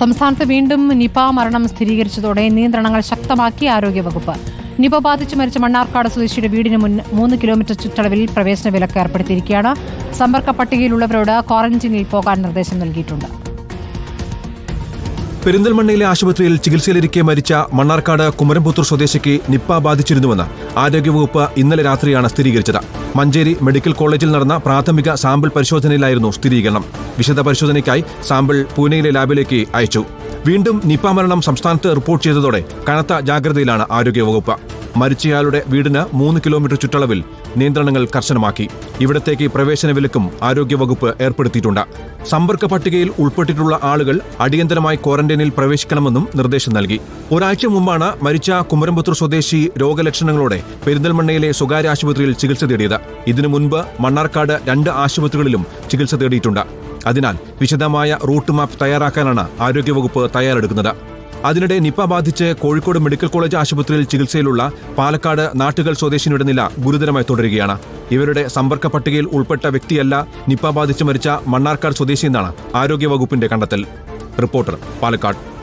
സംസ്ഥാനത്ത് വീണ്ടും നിപ മരണം സ്ഥിരീകരിച്ചതോടെ നിയന്ത്രണങ്ങൾ ശക്തമാക്കി ആരോഗ്യവകുപ്പ്. നിപ ബാധിച്ച് മരിച്ച മണ്ണാർക്കാട് സ്വദേശിയുടെ വീടിന് മുൻ മൂന്ന് കിലോമീറ്റർ ചുറ്റളവിൽ പ്രവേശന വിലക്ക് ഏർപ്പെടുത്തിയിരിക്കുകയാണ്. സമ്പർക്ക പട്ടികയിലുള്ളവരോട് ക്വാറന്റീനിൽ പോകാൻ നിർദ്ദേശം നൽകിയിട്ടുണ്ട്. പെരിന്തൽമണ്ണയിലെ ആശുപത്രിയിൽ ചികിത്സയിലിരിക്കെ മരിച്ച മണ്ണാർക്കാട് കുമരംപുത്തൂർ സ്വദേശിക്ക് നിപ്പ ബാധിച്ചിരുന്നുവെന്ന് ആരോഗ്യവകുപ്പ് ഇന്നലെ രാത്രിയാണ് സ്ഥിരീകരിച്ചത്. മഞ്ചേരി മെഡിക്കൽ കോളേജിൽ നടന്ന പ്രാഥമിക സാമ്പിൾ പരിശോധനയിലായിരുന്നു സ്ഥിരീകരണം. വിശദ പരിശോധനയ്ക്കായി സാമ്പിൾ പൂനെയിലെ ലാബിലേക്ക് അയച്ചു. വീണ്ടും നിപ മരണം സംസ്ഥാനത്ത് റിപ്പോർട്ട് ചെയ്തതോടെ കനത്ത ജാഗ്രതയിലാണ് ആരോഗ്യവകുപ്പ്. മരിച്ചയാളുടെ വീടിന് മൂന്ന് കിലോമീറ്റർ ചുറ്റളവിൽ നിയന്ത്രണങ്ങൾ കർശനമാക്കി. ഇവിടത്തേക്ക് പ്രവേശന വിലക്കും ആരോഗ്യവകുപ്പ് ഏർപ്പെടുത്തിയിട്ടുണ്ട്. സമ്പർക്ക പട്ടികയിൽ ഉൾപ്പെട്ടിട്ടുള്ള ആളുകൾ അടിയന്തരമായി ക്വാറന്റൈനിൽ പ്രവേശിക്കണമെന്നും നിർദ്ദേശം നൽകി. ഒരാഴ്ച മുമ്പാണ് മരിച്ച കുമരംപുത്തൂർ സ്വദേശി രോഗലക്ഷണങ്ങളോടെ പെരിന്തൽമണ്ണയിലെ സ്വകാര്യ ആശുപത്രിയിൽ ചികിത്സ തേടിയത്. ഇതിനു മുൻപ് മണ്ണാർക്കാട് രണ്ട് ആശുപത്രികളിലും ചികിത്സ തേടിയിട്ടുണ്ട്. അതിനാൽ വിശദമായ റൂട്ട് മാപ്പ് തയ്യാറാക്കാനാണ് ആരോഗ്യവകുപ്പ് തയ്യാറെടുക്കുന്നത്. അതിനിടെ നിപ ബാധിച്ച് കോഴിക്കോട് മെഡിക്കൽ കോളേജ് ആശുപത്രിയിൽ ചികിത്സയിലുള്ള പാലക്കാട് നാട്ടുകൾ സ്വദേശിനിയുടെ നില ഗുരുതരമായി തുടരുകയാണ്. ഇവരുടെ സമ്പർക്ക പട്ടികയിൽ ഉൾപ്പെട്ട വ്യക്തിയല്ല നിപ ബാധിച്ച് മരിച്ച മണ്ണാർക്കാട് സ്വദേശി എന്നാണ് ആരോഗ്യവകുപ്പിന്റെ കണ്ടെത്തൽ. റിപ്പോർട്ടർ പാലക്കാട്.